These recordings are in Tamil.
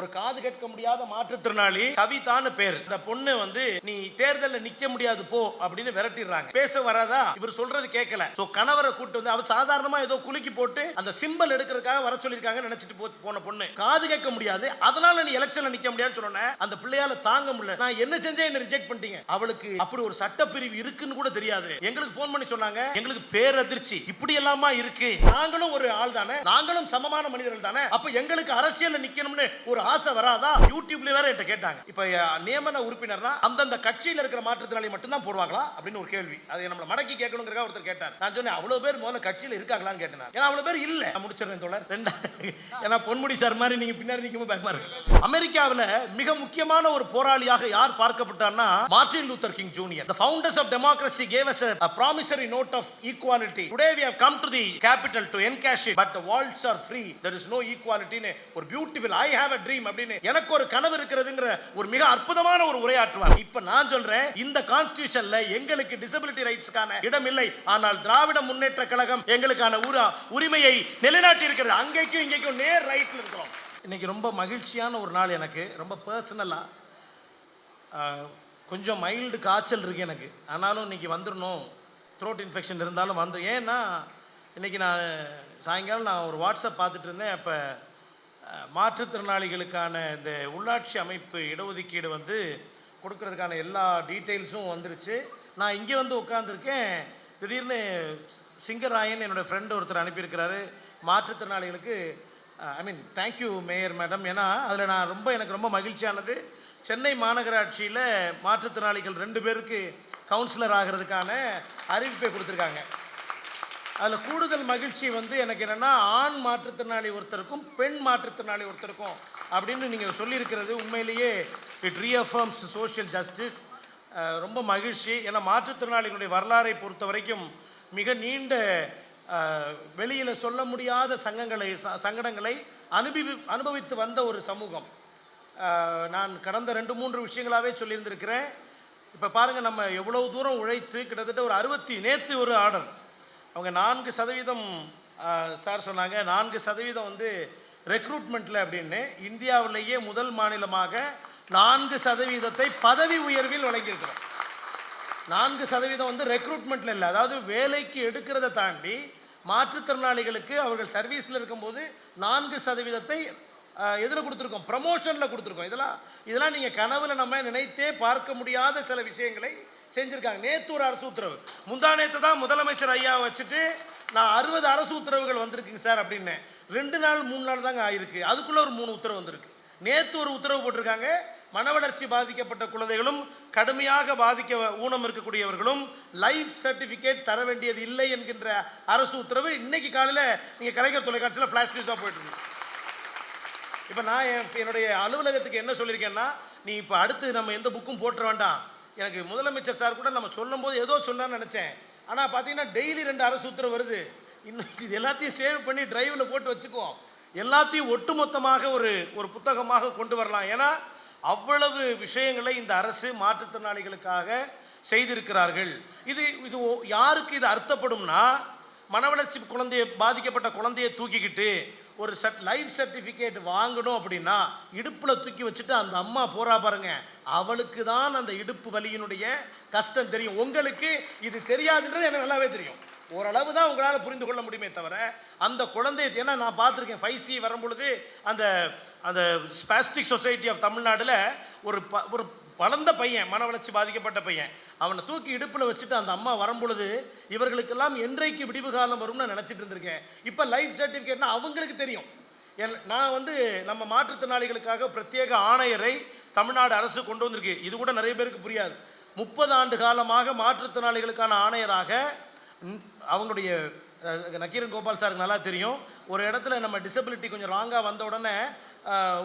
ஒரு காது கேட்க முடியாத மாற்றுத்திறனாளி கவிதான்னு பேர். இந்த பொண்ணு வந்து நீ தேர்தல்ல நிக்க முடியாது போ அப்படின்னு விரட்டிடுறாங்க. பேச வராதா? இவர் சொல்றது கேட்கல சோ கணவரை கூட்டு வந்து அவர் சாதாரணமா ஏதோ குலுக்கி போட்டு அந்த சிம்பல் எடுக்கிறதுக்காக வர சொல்லிருக்காங்க நினைச்சிட்டு போ- போன பொண்ணு. காது கேட்க முடியாது. அதனால நீ எலெக்ஷன்ல நிக்க முடியாதுன்னு சொன்ன அந்த பிள்ளையால தாங்க முடியல. நான் என்ன செஞ்சே என்ன ரிஜெக்ட் பண்ணிட்டீங்க? அவளுக்கு அப்படி ஒரு சட்டப்பிரிவு இருக்குன்னு கூட தெரியாது. எங்களுக்கு ஃபோன் பண்ணி சொன்னாங்க. எங்களுக்கு பேரதிர்ச்சி இப்படி எல்லாமா இருக்கு? நாங்களும் ஒரு ஆள் தானே? நாங்களும் சமமான மனிதர்கள் தானே? அப்ப எங்களுக்கு அரசியல் நிக்கணும்னு ஒரு ஆசை வராதா? யூடியூப்ல வேற என்கிட்ட கேட்டாங்க. இப்ப நியமன உறுப்பினர்னா அந்தந்த கட்சியில இருக்கிற மாற்றுத்திறனாளி மட்டும் தான் போடுவாங்களா? அப்படின்னு ஒரு கேள்வி. அது நம்மள மடக்கி கேட்கணுங்கிறதா ஒருத்தர் கேட்டார். நான் சொன்னேன் அவ்வளவு பேர் முதல்ல கட்சியில இருக்காங்களான்னு கேட்டேன். ஏன்னா அவ்வளவு பேர் இல்ல. நான் தோழர். ரெண்டா ஏன்னா பொன்முடி சார் மாதிரி நீங்க பின்னாடி நிற்கும் பயமா இருக்கு. அமெரிக்காவில் மிக முக்கியமான ஒரு போராளியாக யார் பார்க்கப்பட்டார்னா Martin Luther King Junior. The founders of democracy gave us a, a promissory note of equality. Today we have come to the capital to encash it but the walls are free. There is no equality ஒரு beautiful I have a dream அப்படின்னு எனக்கு ஒரு கனவு இருக்கிறதுங்கிற ஒரு மிக அற்புதமான ஒரு உரையாற்றுவார். இப்ப நான் சொல்றேன் இந்த கான்ஸ்டியூஷன்ல எங்களுக்கு டிசபிலிட்டி ரைட்ஸ்க்கான இடம் இல்லை. ஆனால் திராவிட முன்னேற்ற கழகம் எங்களுக்கான உர- உரிமையை நிலைநாட்டி இருக்கிறது அங்கேக்கும் இங்கேக்கும் நேர் ரைட்ல இருக்கிறோம். இன்னைக்கு ரொம்ப மகிழ்ச்சியான ஒரு நாள் எனக்கு. ரொம்ப பர்சனலா கொஞ்சம் மைல்டு காய்ச்சல் இருக்கு எனக்கு. ஆனாலும் இன்னைக்கு வந்துடணும். த்ரோட் இன்ஃபெக்ஷன் இருந்தாலும் வந்துடும் ஏன்னா இன்னைக்கு நான் சாயங்காலம் நான் ஒரு வாட்ஸ்அப் பார்த்துட்டு இருந்தேன். அப்போ மாற்றுத்திறனாளிகளுக்கான இந்த உள்ளாட்சி அமைப்பு இடஒதுக்கீடு வந்து கொடுக்கறதுக்கான எல்லா டீட்டெயில்ஸும் வந்துருச்சு. நான் இங்கே வந்து உட்காந்துருக்கேன் திடீர்னு சிங்கராயன் என்னோடய ஃப்ரெண்டு ஒருத்தர் அனுப்பியிருக்கிறாரு. மாற்றுத்திறனாளிகளுக்கு I mean thank you mayor madam ஏன்னா அதில் நான் ரொம்ப எனக்கு ரொம்ப மகிழ்ச்சியானது. சென்னை மாநகராட்சியில் மாற்றுத்திறனாளிகள் ரெண்டு பேருக்கு கவுன்சிலர் ஆகிறதுக்கான அறிவிப்பை கொடுத்துருக்காங்க. அதில் கூடுதல் மகிழ்ச்சி வந்து எனக்கு என்னென்னா ஆண் மாற்றுத்திறனாளி ஒருத்தருக்கும் பெண் மாற்றுத்திறனாளி ஒருத்தருக்கும் அப்படின்னு நீங்கள் சொல்லியிருக்கிறது உண்மையிலேயே இட் ரீஅஃபர்ம்ஸ் சோஷியல் ஜஸ்டிஸ் ரொம்ப மகிழ்ச்சி. ஏன்னா மாற்றுத்திறனாளிகளுடைய வரலாறை பொறுத்த வரைக்கும் மிக நீண்ட வெளியில் சொல்ல முடியாத சங்கங்களை ச- சங்கடங்களை அனுபவி அனுபவித்து வந்த ஒரு சமூகம். நான் கடந்த ரெண்டு மூன்று விஷயங்களாகவே சொல்லியிருந்திருக்கிறேன். இப்போ பாருங்கள் நம்ம எவ்வளோ தூரம் உழைத்து கிட்டத்தட்ட ஒரு அறுபத்தி நேற்று ஒரு ஆர்டர். அவங்க நான்கு சதவீதம் சார் சொன்னாங்க. நான்கு சதவீதம் வந்து ரெக்ரூட்மெண்ட்டில் அப்படின்னு. இந்தியாவிலேயே முதல் மாநிலமாக நான்கு சதவீதத்தை பதவி உயர்வில் வழங்கியிருக்கிறோம். நான்கு சதவீதம் வந்து ரெக்ரூட்மெண்ட்டில் இல்லை. அதாவது வேலைக்கு எடுக்கிறத தாண்டி மாற்றுத்திறனாளிகளுக்கு அவர்கள் சர்வீஸில் இருக்கும்போது நான்கு சதவீதத்தை எதில் கொடுத்துருக்கோம். ப்ரமோஷனில் கொடுத்துருக்கோம். இதெல்லாம் இதெல்லாம் நீங்கள் கனவில் நம்ம நினைத்தே பார்க்க முடியாத சில விஷயங்களை செஞ்சுருக்காங்க. நேற்று ஒரு அரசு உத்தரவு. முந்தா நேற்று தான் முதலமைச்சர் ஐயா வச்சுட்டு நான் அறுபது அரசு உத்தரவுகள் வந்திருக்குங்க சார் அப்படின்னு. ரெண்டு நாள் மூணு நாள் தாங்க ஆயிருக்கு. அதுக்குள்ளே ஒரு மூணு உத்தரவு வந்திருக்கு. நேற்று ஒரு உத்தரவு போட்டிருக்காங்க. மனவளர்ச்சி பாதிக்கப்பட்ட குழந்தைகளும் கடுமையாக பாதிக்க ஊனம் இருக்கக்கூடியவர்களும் லைஃப் சர்டிஃபிகேட் தர வேண்டியது இல்லை என்கின்ற அரசு உத்தரவு இன்னைக்கு காலையில் நீங்கள் கலைஞர் தொலைக்காட்சியில் ஃப்ளாஷ் நியூஸாக போயிட்டு இருக்கு இப்போ நான் என் என்னுடைய அலுவலகத்துக்கு என்ன சொல்லியிருக்கேன்னா நீ இப்போ அடுத்து நம்ம எந்த புக்கும் போட்டுற வேண்டாம். எனக்கு முதலமைச்சர் சார் கூட நம்ம சொல்லும்போது ஏதோ சொல்லலாம்னு நினச்சேன். ஆனால் பார்த்தீங்கன்னா டெய்லி ரெண்டு அரசு உத்தரவு வருது. இன்னும் இது எல்லாத்தையும் சேவ் பண்ணி டிரைவில் போட்டு வச்சுக்குவோம். எல்லாத்தையும் ஒட்டுமொத்தமாக ஒரு ஒரு புத்தகமாக கொண்டு வரலாம். ஏன்னா அவ்வளவு விஷயங்களை இந்த அரசு மாற்றுத்திறனாளிகளுக்காக செய்திருக்கிறார்கள். இது இது ஓ- யாருக்கு இது அர்த்தப்படும்னா மனவளர்ச்சி குழந்தைய பாதிக்கப்பட்ட குழந்தைய தூக்கிக்கிட்டு ஒரு சட் லைஃப் சர்டிஃபிகேட் வாங்கணும் அப்படின்னா இடுப்பில் தூக்கி வச்சுட்டு அந்த அம்மா போறா பாருங்க. அவளுக்கு தான் அந்த இடுப்பு வலியினுடைய கஷ்டம் தெரியும். உங்களுக்கு இது தெரியாதுன்றது எனக்கு நல்லாவே தெரியும். ஓரளவு தான் உங்களால் புரிந்து கொள்ள முடியுமே தவிர அந்த குழந்தை ஏன்னா நான் பார்த்துருக்கேன் ஃபைவ் சி வரும்பொழுது அந்த அந்த ஸ்பாஸ்டிக் சொசைட்டி ஆஃப் தமிழ்நாட்டில் ஒரு ப ஒரு வளர்ந்த பையன் மன வளர்ச்சி பாதிக்கப்பட்ட பையன் அவனை தூக்கி இடுப்பில் வச்சுட்டு அந்த அம்மா வரும்பொழுது இவர்களுக்கெல்லாம் என்றைக்கு விடிவு காலம் வரும்னு நினச்சிட்டு இருந்திருக்கேன். இப்போ லைஃப் சர்டிஃபிகேட்னா அவங்களுக்கு தெரியும். என் நான் வந்து நம்ம மாற்றுத்திறனாளிகளுக்காக பிரத்யேக ஆணையரை தமிழ்நாடு அரசு கொண்டு வந்திருக்கு. இது கூட நிறைய பேருக்கு புரியாது. முப்பது ஆண்டு காலமாக மாற்றுத்திறனாளிகளுக்கான ஆணையராக அவங்களுடைய நக்கீரன் கோபால் சாருக்கு நல்லா தெரியும். ஒரு இடத்துல நம்ம டிசபிலிட்டி கொஞ்சம் ராங்காக வந்த உடனே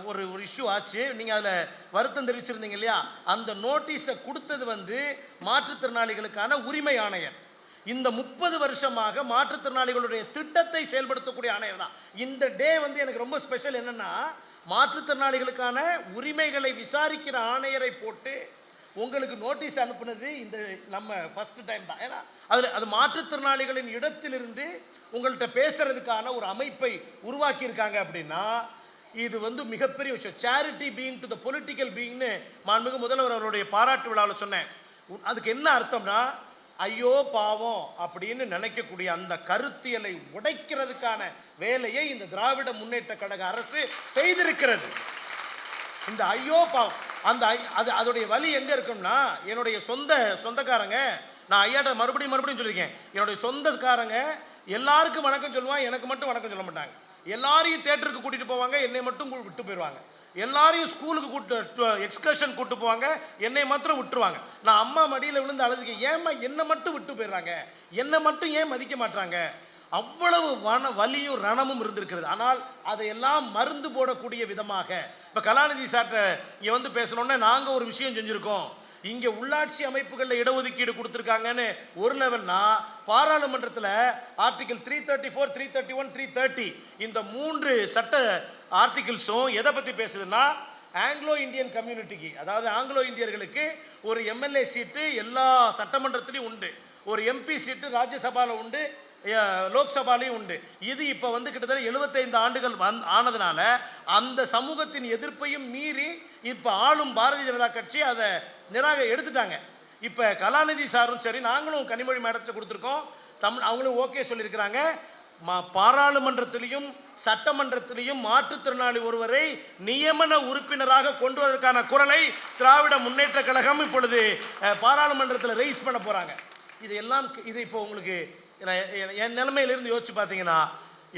ஒரு ஒரு இஷ்யூ ஆச்சு. நீங்கள் அதில் வருத்தம் தெரிவிச்சிருந்தீங்க இல்லையா? அந்த நோட்டீஸை கொடுத்தது வந்து மாற்றுத்திறனாளிகளுக்கான உரிமை ஆணையர். இந்த முப்பது வருஷமாக மாற்றுத்திறனாளிகளுடைய திட்டத்தை செயல்படுத்தக்கூடிய ஆணையர் தான். இந்த டே வந்து எனக்கு ரொம்ப ஸ்பெஷல் என்னன்னா மாற்றுத்திறனாளிகளுக்கான உரிமைகளை விசாரிக்கிற ஆணையரை போட்டு உங்களுக்கு நோட்டீஸ் அனுப்புனது இந்த நம்ம ஃபர்ஸ்ட் டைம் தான். ஏன்னா அதில் அது மாற்றுத்திறனாளிகளின் இடத்திலிருந்து உங்கள்கிட்ட பேசுறதுக்கான ஒரு அமைப்பை உருவாக்கியிருக்காங்க அப்படின்னா இது வந்து மிகப்பெரிய விஷயம். Charity being to the political பீயிங்னு மாண்புமிகு முதல்வர் அவருடைய பாராட்டு விழாவில் சொன்னேன். அதுக்கு என்ன அர்த்தம்னா ஐயோ பாவம் அப்படின்னு நினைக்கக்கூடிய அந்த கருத்தியலை உடைக்கிறதுக்கான வேலையை இந்த திராவிட முன்னேற்ற கழக அரசு செய்திருக்கிறது. இந்த ஐயோ பாவம் அந்த அது அதோடைய வலி எங்க இருக்கும்னா என்னுடைய சொந்த சொந்தக்காரங்க நான் ஐயாட்ட மறுபடியும் மறுபடியும் சொல்லியிருக்கேன். என்னுடைய சொந்தக்காரங்க எல்லாருக்கும் வணக்கம் சொல்லுவான் எனக்கு மட்டும் வணக்கம் சொல்ல மாட்டாங்க. எல்லாரையும் தேட்டருக்கு கூட்டிட்டு போவாங்க என்னை மட்டும் விட்டு போயிடுவாங்க. எல்லாரையும் ஸ்கூலுக்கு கூட்டு எக்ஸ்கர்ஷன் கூட்டு போவாங்க. என்னை மாத்திரம் விட்டுருவாங்க. நான் அம்மா மடியில் விழுந்து அழுதுக்கு ஏம்மா என்னை மட்டும் விட்டு போயிடுறாங்க? என்னை மட்டும் ஏன் மதிக்க மாட்டாங்க அவ்வளவு வன வலியும் ரணமும் இருந்திருக்கிறது. ஆனால் அதையெல்லாம் மருந்து போடக்கூடிய விதமாக. இப்போ கலாநிதி சார்ட்ட இங்கே வந்து பேசணுன்னே நாங்கள் ஒரு விஷயம் செஞ்சுருக்கோம். இங்கே உள்ளாட்சி அமைப்புகளில் இடஒதுக்கீடு கொடுத்துருக்காங்கன்னு ஒரு லெவல்னா பாராளுமன்றத்தில் article three thirty four three thirty one three thirty இந்த மூன்று சட்ட ஆர்டிகிள்ஸும் எதை பற்றி பேசுதுன்னா ஆங்கிலோ இந்தியன் கம்யூனிட்டிக்கு அதாவது ஆங்கிலோ இந்தியர்களுக்கு ஒரு எம்எல்ஏ சீட்டு எல்லா சட்டமன்றத்துலேயும் உண்டு. ஒரு எம்பி சீட்டு ராஜ்யசபாவில் உண்டு லோக்சபாலையும் உண்டு. இது இப்போ வந்து கிட்டத்தட்ட 75 ஆண்டுகள் வந் ஆனதுனால அந்த சமூகத்தின் எதிர்ப்பையும் மீறி இப்போ ஆளும் பாரதிய ஜனதா கட்சி அதை நிராக எடுத்துட்டாங்க. இப்போ கலாநிதி சாரும் சரி நாங்களும் கனிமொழி மேடத்தில் கொடுத்துருக்கோம். தமிழ் அவங்களும் ஓகே சொல்லியிருக்கிறாங்க. மா பாராளுமன்றத்திலையும் சட்டமன்றத்திலையும் மாற்றுத்திறனாளி ஒருவரை நியமன உறுப்பினராக கொண்டு வருவதற்கான குரலை திராவிட முன்னேற்ற கழகம் இப்பொழுது பாராளுமன்றத்தில் ரைஸ் பண்ண போறாங்க. இதையெல்லாம் இது இப்போ உங்களுக்கு என் என் நிலைமையிலிருந்து யோசிச்சு பார்த்தீங்கன்னா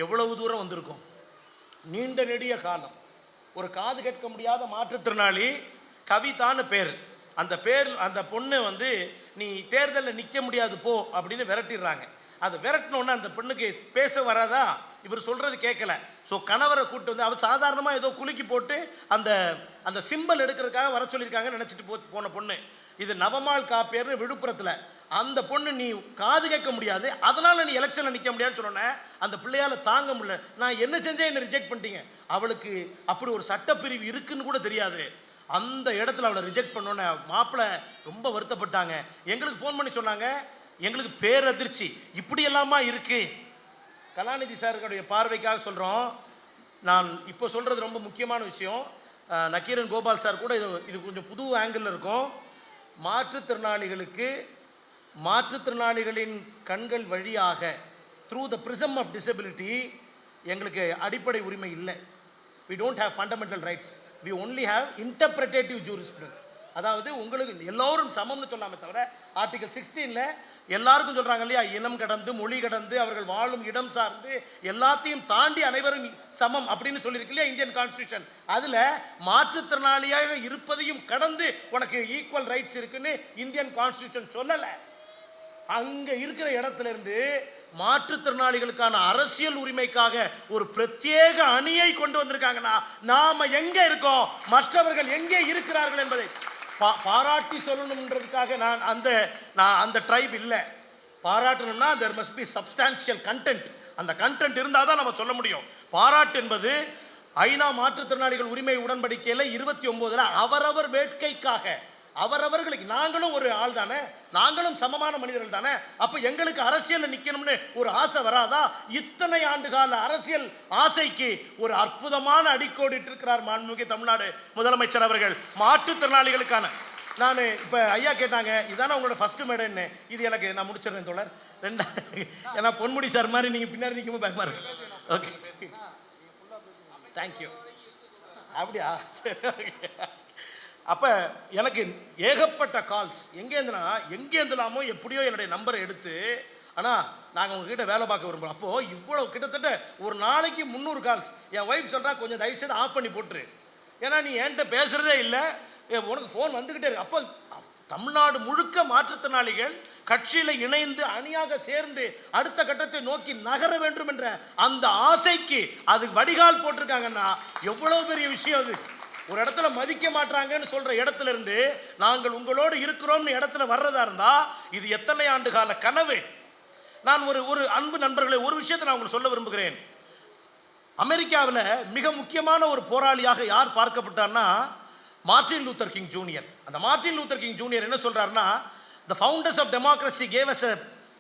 எவ்வளவு தூரம் வந்திருக்கும்? நீண்ட நெடிய காலம். ஒரு காது கேட்க முடியாத மாற்றுத்திறனாளி கவிதான்னு பேர். அந்த பேர் அந்த பொண்ணு வந்து நீ தேர்தலில் நிற்க முடியாது போ அப்படின்னு விரட்டிடுறாங்க. அதை விரட்டினோன்னே அந்த பொண்ணுக்கு பேச வராதா? இவர் சொல்கிறது கேட்கல ஸோ கணவரை கூப்பிட்டு வந்து அவர் சாதாரணமாக ஏதோ குலுக்கி போட்டு அந்த அந்த சிம்பல் எடுக்கிறதுக்காக வர சொல்லியிருக்காங்கன்னு நினச்சிட்டு போ போன பொண்ணு. இது நவமால் காப்பேர்னு விழுப்புரத்தில். அந்த பொண்ணு நீ காது கேட்க முடியாது. அதனால் நீ எலெக்ஷனில் நிற்க முடியாதுன்னு சொன்னோன்னே அந்த பிள்ளையால தாங்க முடியல. நான் என்ன செஞ்சேன்? என்னை ரிஜெக்ட் பண்ணிட்டீங்க. அவளுக்கு அப்படி ஒரு சட்டப்பிரிவு இருக்குன்னு கூட தெரியாது. அந்த இடத்துல அவளை ரிஜெக்ட் பண்ணோன்னே மாப்பிள்ளை ரொம்ப வருத்தப்பட்டாங்க. எங்களுக்கு ஃபோன் பண்ணி சொன்னாங்க எங்களுக்கு பேரதிர்ச்சி இப்படி எல்லாமா இருக்கு? கலாநிதி சாருடைய பார்வைக்காக சொல்கிறோம் நான் இப்போ சொல்கிறது ரொம்ப முக்கியமான விஷயம். நக்கீரன் கோபால் சார் கூட இது இது கொஞ்சம் புது ஆங்கிளில் இருக்கும். மாற்றுத்திறனாளிகளுக்கு மாற்றுத்திறனாளிகளின் கண்கள் வழியாக through the prism of disability எங்களுக்கு அடிப்படை உரிமை இல்லை. We don't have fundamental rights we only have interpretative jurisprudence அதாவது உங்களுக்கு எல்லோரும் சமம்னு சொல்லாமே தவிர ஆர்டிகல் சிக்ஸ்டீனில் எல்லாருக்கும் சொல்கிறாங்க இல்லையா? இனம் கடந்து மொழி கடந்து அவர்கள் வாழும் இடம் சார்ந்து எல்லாத்தையும் தாண்டி அனைவரும் சமம் அப்படின்னு சொல்லியிருக்கு இல்லையா இந்தியன் கான்ஸ்டியூஷன் அதில் மாற்றுத்திறனாளியாக இருப்பதையும் கடந்து உனக்கு ஈக்குவல் ரைட்ஸ் இருக்குன்னு இந்தியன் கான்ஸ்டியூஷன் சொல்லலை. அங்கே இருக்கிற இடத்துலேருந்து மாற்றுத்திறனாளிகளுக்கான அரசியல் உரிமைக்காக ஒரு பிரத்யேக அணியை கொண்டு வந்திருக்காங்கன்னா நாம எங்க இருக்கோம்? மற்றவர்கள் எங்கே இருக்கிறார்கள் என்பதை பா- பாராட்டி சொல்லணும்ன்றதுக்காக நான் அந்த நான் அந்த ட்ரைப் இல்லை. பாராட்டணும்னா there must be substantial content அந்த கண்டென்ட் இருந்தால் தான் நம்ம சொல்ல முடியும். பாராட்டு என்பது ஐநா மாற்றுத்திறனாளிகள் உரிமை உடன்படிக்கையில் இருபத்தி ஒம்போதில் அவரவர் வேட்கைக்காக அவரவர்களுக்கு நாங்களும் ஒரு ஆள் தானே? நாங்களும் சமமான மனிதர்கள் தானே? அப்ப எங்களுக்கு அரசியலில் நிக்கணும்னு ஒரு ஆசை வராதா? இத்தனை ஆண்டு கால அரசியல் ஆசைக்கு ஒரு அற்புதமான அடிக்கோடிட்டு இருக்கிறார் மாண்புமிகு தமிழ்நாடு முதலமைச்சர் அவர்கள். மாற்றுத்திறனாளிகளுக்கான. நான் இப்போ ஐயா கேட்டாங்க இதானே உங்களோட ஃபர்ஸ்ட் மேடைன்னு? இது எனக்கு நான் முடிச்சிடுறேன் தோழர். ரெண்டா ஏன்னா பொன்முடி சார் மாதிரி நீங்கள் பின்னாடி நிற்கும்போது பயமா இருக்கு. ஓகே தேங்க்யூ அப்படியா? சரி ஓகே அப்போ எனக்கு ஏகப்பட்ட கால்ஸ் எங்கேருந்துனா எங்கேருந்துலாமோ எப்படியோ என்னுடைய நம்பரை எடுத்து ஆனால் நாங்கள் உங்ககிட்ட வேலை பார்க்க விரும்புகிறோம் அப்போது இவ்வளோ கிட்டத்தட்ட ஒரு நாளைக்கு முந்நூறு கால்ஸ் என் ஒய்ஃப் சொல்கிறா கொஞ்சம் தயவு செய்து ஆஃப் பண்ணி போட்டுரு. ஏன்னா நீ என்கிட்ட பேசுகிறதே இல்லை. உனக்கு ஃபோன் வந்துக்கிட்டே இருக்கு. அப்போ தமிழ்நாடு முழுக்க மாற்றுத்திறனாளிகள் கட்சியில் இணைந்து அணியாக சேர்ந்து அடுத்த கட்டத்தை நோக்கி நகர வேண்டும் என்ற அந்த ஆசைக்கு அது வடிகால் போட்டிருக்காங்கன்னா எவ்வளவு பெரிய விஷயம் அது. ஒரு இடத்துல மதிக்க மாட்டாங்கன்னு சொல்ற இடத்துல இருந்து நாங்கள் உங்களோடு இருக்கிறோம்னு இடத்துல வர்றதா இருந்தா இது எத்தனை ஆண்டு கால கனவு? நான் ஒரு ஒரு அன்பு நண்பர்களை ஒரு விஷயத்தை நான் உங்களுக்கு சொல்ல விரும்புகிறேன். அமெரிக்காவில் மிக முக்கியமான ஒரு போராளியாக யார் பார்க்கப்பட்டார்னா மார்ட்டின் லூத்தர் கிங் ஜூனியர். அந்த மார்ட்டின் லூத்தர் கிங் ஜூனியர் என்ன சொல்றாருன்னா the founders of democracy gave us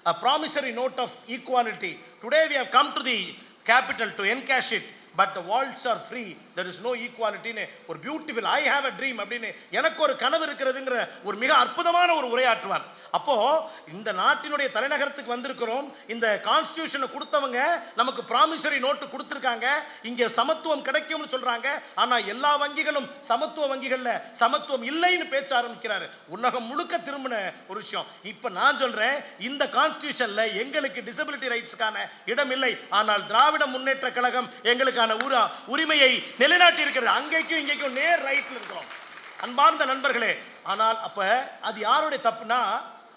a promissory note of equality. Today we have come to the capital to encash but the vaults are free there is no ஈக்குவாலிட்டின்னு ஒரு beautiful I have a dream அப்படின்னு எனக்கு ஒரு கனவு இருக்கிறதுங்கிற ஒரு மிக அற்புதமான ஒரு உரையாற்றுவார். அப்போது இந்த நாட்டினுடைய தலைநகரத்துக்கு வந்திருக்கிறோம். இந்த கான்ஸ்டியூஷனை கொடுத்தவங்க நமக்கு ப்ராமிசரி நோட்டு கொடுத்துருக்காங்க. இங்கே சமத்துவம் கிடைக்கும்னு சொல்கிறாங்க ஆனால் எல்லா வங்கிகளும் சமத்துவ வங்கிகளில் சமத்துவம் இல்லைன்னு பேச்ச ஆரம்பிக்கிறாரு. உலகம் முழுக்க திரும்பின ஒரு விஷயம். இப்போ நான் சொல்கிறேன் இந்த கான்ஸ்டியூஷனில் எங்களுக்கு டிசபிலிட்டி ரைட்ஸ்க்கான இடம் இல்லை ஆனால் திராவிட முன்னேற்ற கழகம் எங்களுக்கு எங்களுக்கான உர உரிமையை நிலைநாட்டி இருக்கிறது அங்கேக்கும் இங்கேக்கும் நேர் ரைட்ல இருக்கிறோம் அன்பார்ந்த நண்பர்களே ஆனால் அப்ப அது யாருடைய தப்புனா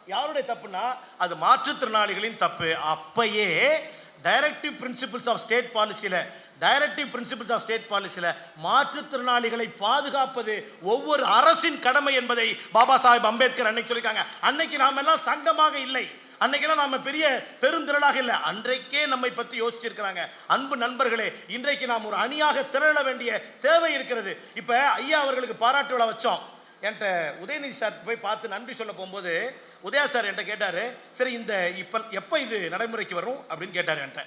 யாருடைய தப்புனா அது மாற்றுத்திறனாளிகளின் தப்பு. அப்பயே டைரக்டிவ் பிரின்சிபிள்ஸ் ஆஃப் ஸ்டேட் பாலிசியில டைரக்டிவ் பிரின்சிபிள்ஸ் ஆஃப் ஸ்டேட் பாலிசியில மாற்றுத்திறனாளிகளை பாதுகாப்பது ஒவ்வொரு அரசின் கடமை என்பதை பாபா சாஹிப் அம்பேத்கர் அன்னைக்கு சொல்லியிருக்காங்க. அன்னைக்கு நாம எல்லாம் சங்கமாக இல்லை. அன்னைக்கெல்லாம் நாம பெரிய பெருந்திரளாக இல்லை. அன்றைக்கே நம்மை பத்தி யோசிச்சிருக்கிறாங்க. அன்பு நண்பர்களே இன்றைக்கு நாம் ஒரு அணியாக திரள வேண்டிய தேவை இருக்கிறது. இப்ப ஐயா அவர்களுக்கு பாராட்டு விழா வச்சோம். என்கிட்ட உதயநிதி சார் போய் பார்த்து நன்றி சொல்ல போகும்போது உதயா சார் என்கிட்ட கேட்டாரு சரி இந்த இப்ப எப்போ இது நடைமுறைக்கு வரும்? அப்படின்னு கேட்டார் என்கிட்ட.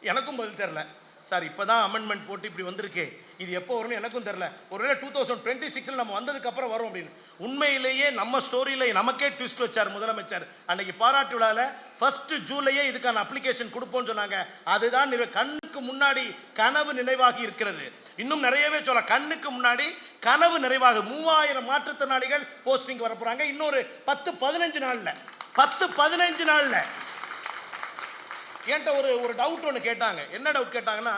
எனக்கும் பதில் தெரில சார் இப்போ தான் அமெண்ட்மெண்ட் போட்டு இப்படி வந்திருக்கு. இது எப்போ வரும்னு எனக்கும் தெரில ஒருவேளை டூ தௌசண்ட் டுவெண்ட்டி சிக்ஸில் நம்ம வந்ததுக்கு அப்புறம் வரும் அப்படின்னு. உண்மையிலேயே நம்ம ஸ்டோரியில் நமக்கே ட்விஸ்ட் வச்சார் முதலமைச்சர். அன்னைக்கு பாராட்டு விழாவில் ஃபஸ்ட்டு ஜூலையே இதுக்கான அப்ளிகேஷன் கொடுப்போம்னு சொன்னாங்க. அதுதான் கண்ணுக்கு முன்னாடி கனவு நினைவாகி இருக்கிறது. இன்னும் நிறையவே சொல்ல கண்ணுக்கு முன்னாடி கனவு நிறைவாக மூவாயிரம் மாற்றுத்திறனாளிகள் போஸ்டிங் வர போகிறாங்க இன்னொரு பத்து பதினஞ்சு நாளில் பத்து பதினஞ்சு நாளில். என்கிட்ட ஒரு ஒரு டவுட் ஒன்று கேட்டாங்க. என்ன டவுட் கேட்டாங்கன்னா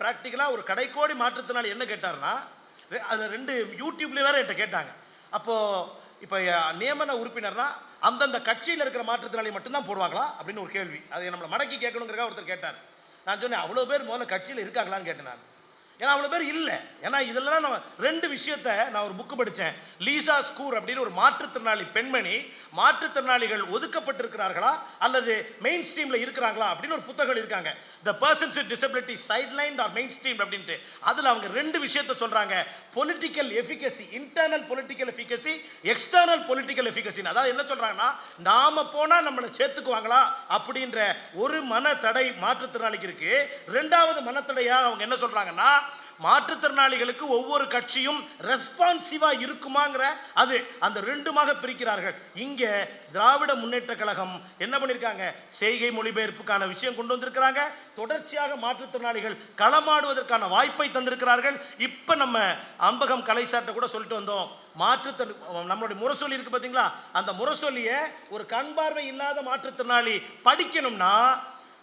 ப்ராக்டிக்கலாக ஒரு கடைக்கோடி மாற்றுத்திறனாளி என்ன கேட்டாருன்னா அதில் ரெண்டு யூடியூப்லேயே வேற என்கிட்ட கேட்டாங்க. அப்போது இப்போ நியமன உறுப்பினர்னா அந்தந்த கட்சியில் இருக்கிற மாற்றுத்திறனாளி மட்டும்தான் போடுவாங்களா? அப்படின்னு ஒரு கேள்வி. அதை நம்மளை மடக்கி கேட்கணுங்கிறக்காக ஒருத்தர் கேட்டார். நான் சொன்னேன் அவ்வளோ பேர் முதல்ல கட்சியில் இருக்காங்களான்னு கேட்டேன் நான். ஏன்னா அவ்வளோ பேர் இல்லை. ஏன்னா இதெல்லாம் நம்ம ரெண்டு விஷயத்த நான் ஒரு புக்கு படித்தேன் லீசா ஸ்கூர் அப்படின்னு ஒரு மாற்றுத்திறனாளி பெண்மணி மாற்றுத்திறனாளிகள் ஒதுக்கப்பட்டிருக்கிறார்களா அல்லது மெயின் ஸ்ட்ரீமில் இருக்கிறாங்களா அப்படின்னு ஒரு புத்தகம் இருக்காங்க. The persons with disability sideline or main stream அப்படின்ட்டு. அதில் அவங்க ரெண்டு விஷயத்த சொல்கிறாங்க political efficacy internal political efficacy external political எஃபிகசின்னு அதாவது என்ன சொல்கிறாங்கன்னா நாம் போனால் நம்மளை சேர்த்துக்குவாங்களா அப்படின்ற ஒரு மன தடை மாற்றுத்திறனாளிக்கு இருக்குது ரெண்டாவது மனத்தடையாக அவங்க என்ன சொல்கிறாங்கன்னா மாற்றுத்திறனாளிகளுக்கு ஒவ்வொரு கட்சியும் ரெஸ்பான்சிவா இருக்குமாங்கிற அது அந்த ரெண்டுமாக பிரிக்கிறார்கள். இங்க திராவிட முன்னேற்ற கழகம் என்ன பண்ணிருக்காங்க? செய்கை மொழிபெயர்ப்புக்கான விஷயம் கொண்டு வந்திருக்கிறாங்க. தொடர்ச்சியாக மாற்றுத்திறனாளிகள் களமாடுவதற்கான வாய்ப்பை தந்திருக்கிறார்கள். இப்ப நம்ம அம்பகம் கலைசாட்டை கூட சொல்லிட்டு வந்தோம். மாற்றுத்திறன் நம்மளுடைய முரசொலி இருக்கு பாத்தீங்களா? அந்த முரசொலியை ஒரு கண் பார்வை இல்லாத மாற்றுத்திறனாளி படிக்கணும்னா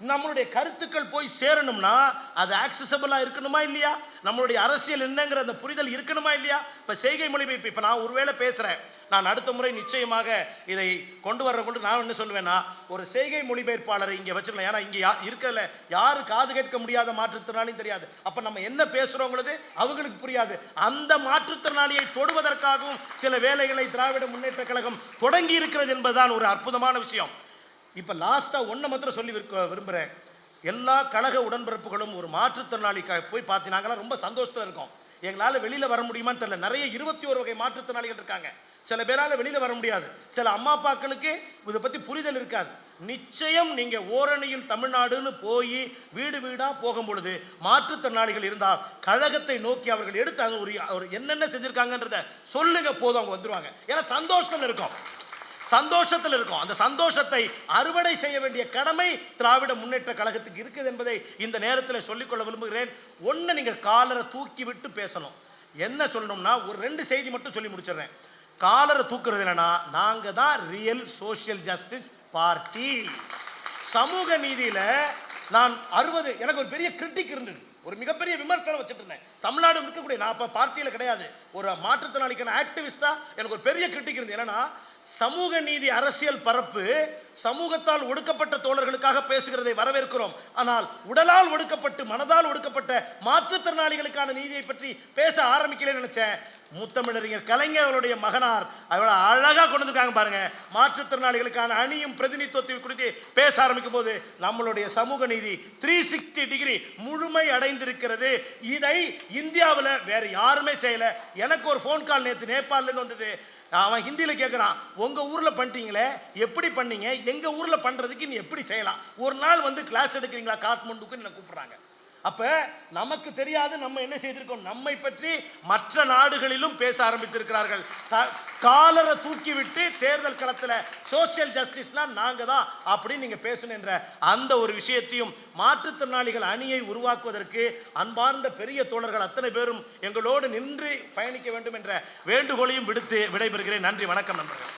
நம்மளுடைய கருத்துக்கள் போய் சேரணும்னா அது ஆக்சசபிளாக இருக்கணுமா இல்லையா? நம்மளுடைய அரசியல் என்னங்கிற அந்த புரிதல் இருக்கணுமா இல்லையா? இப்போ செய்கை மொழிபெயர்ப்பு இப்போ நான் ஒருவேளை பேசுகிறேன் நான் அடுத்த முறை நிச்சயமாக இதை கொண்டு வர்ற கொண்டு நான் என்ன சொல்லுவேன்னா ஒரு செய்கை மொழிபெயர்ப்பாளரை இங்கே வச்சிடலாம் ஏன்னா இங்கே யா இருக்கல யாரு காது கேட்க முடியாத மாற்றுத்திறனாலையும் தெரியாது. அப்போ நம்ம என்ன பேசுகிறோங்கிறது அவங்களுக்கு புரியாது. அந்த மாற்றுத்திறனாளியை தொடுவதற்காகவும் சில வேலைகளை திராவிட முன்னேற்ற கழகம் தொடங்கி இருக்கிறது என்பதுதான் ஒரு அற்புதமான விஷயம். இப்போ லாஸ்ட்டாக ஒன்றை மாத்திரம் சொல்லி விருக்க விரும்புகிறேன் எல்லா கழக உடன்பிறப்புகளும் ஒரு மாற்றுத்திறனாளி போய் பார்த்து நாங்களாம் ரொம்ப சந்தோஷத்தில் இருக்கோம். எங்களால் வெளியில் வர முடியுமான்னு தெரியல. நிறைய இருபத்தி ஒரு வகை மாற்றுத்திறனாளிகள் இருக்காங்க. சில பேரால் வெளியில் வர முடியாது. சில அம்மா அப்பாக்களுக்கு இதை பற்றி புரிதல் இருக்காது. நிச்சயம் நீங்கள் ஓரணியில் தமிழ்நாடுன்னு போய் வீடு வீடாக போகும் பொழுது மாற்றுத்திறனாளிகள் இருந்தால் கழகத்தை நோக்கி அவர்கள் எடுத்து அங்க ஒரு ஒரு என்னென்ன செஞ்சுருக்காங்கன்றத சொல்லுங்க போதும் அவங்க வந்துருவாங்க. ஏன்னா சந்தோஷத்தில் இருக்கும். சந்தோஷத்தில் இருக்கும். அந்த சந்தோஷத்தை அறுவடை செய்ய வேண்டிய கடமை திராவிட முன்னேற்ற கழகத்துக்கு இருக்குது என்பதை இந்த நேரத்தில் சொல்லிக்கொள்ள விரும்புகிறேன். ஒன்று நீங்கள் காலரை தூக்கி விட்டு பேசணும். என்ன சொல்லணும்னா ஒரு ரெண்டு செய்தி மட்டும் சொல்லி முடிச்சிடுறேன். காலரை தூக்குறது என்னன்னா நாங்கள் தான் ரியல் சோஷியல் ஜஸ்டிஸ் பார்ட்டி சமூக நீதியில் நான் அறுபது எனக்கு ஒரு பெரிய கிரிட்டிக் இருந்தது. ஒரு மிகப்பெரிய விமர்சனம் வச்சுட்டு இருந்தேன். தமிழ்நாடு இருக்கக்கூடிய நான் இப்போ பார்ட்டியில் கிடையாது. ஒரு மாற்றுத்திறனாளிக்கான ஆக்டிவிஸ்டாக எனக்கு ஒரு பெரிய கிரிட்டிக் இருந்தது. என்னன்னா சமூக நீதி அரசியல் பரப்பு சமூகத்தால் ஒடுக்கப்பட்ட தோழர்களுக்காக பேசுகிறதை வரவேற்கிறோம். ஆனால் உடலால் ஒடுக்கப்பட்டு மனதால் ஒடுக்கப்பட்ட மாற்றுத்திறனாளிகளுக்கான நீதியை பற்றி பேச ஆரம்பிக்கலன்னு நினைச்சேன். முத்தமிழறிஞர் கலைஞர் அவருடைய மகனார் அவ்வளோ அழகாக கொண்டு வந்துருக்காங்க பாருங்க. மாற்றுத்திறனாளிகளுக்கான அணியும் பிரதிநிதித்துவத்தை குறித்து பேச ஆரம்பிக்கும் போது நம்மளுடைய சமூக நீதி த்ரீ சிக்ஸ்டி டிகிரி முழுமை அடைந்திருக்கிறது. இதை இந்தியாவில் வேற யாருமே செய்யலை. எனக்கு ஒரு ஃபோன் கால் நேற்று நேபாளிலேருந்து வந்தது. அவன் ஹிந்தியில கேட்குறான் உங்க ஊரில் பண்ணிட்டீங்களே எப்படி பண்ணீங்க? எங்க ஊரில் பண்றதுக்கு நீ எப்படி செய்யலாம்? ஒரு நாள் வந்து கிளாஸ் எடுக்கிறீங்களா காட்மண்டுக்குன்னு என்ன கூப்பிடுறாங்க. அப்ப நமக்கு தெரியாது நம்ம என்ன செய்திருக்கோம்? நம்மை பற்றி மற்ற நாடுகளிலும் பேச ஆரம்பித்திருக்கிறார்கள். காலரை தூக்கிவிட்டு தேர்தல் களத்தில் சோஷியல் ஜஸ்டிஸ்னா நாங்க தான் அப்படின்னு நீங்க பேசணும் என்ற அந்த ஒரு விஷயத்தையும் மாற்றுத்திறனாளிகள் அணியை உருவாக்குவதற்கு அன்பார்ந்த பெரிய தோழர்கள் அத்தனை பேரும் எங்களோடு நின்று பயணிக்க வேண்டும் என்ற வேண்டுகோளையும் விடுத்து விடைபெறுகிறேன். நன்றி வணக்கம் நண்பர்கள்.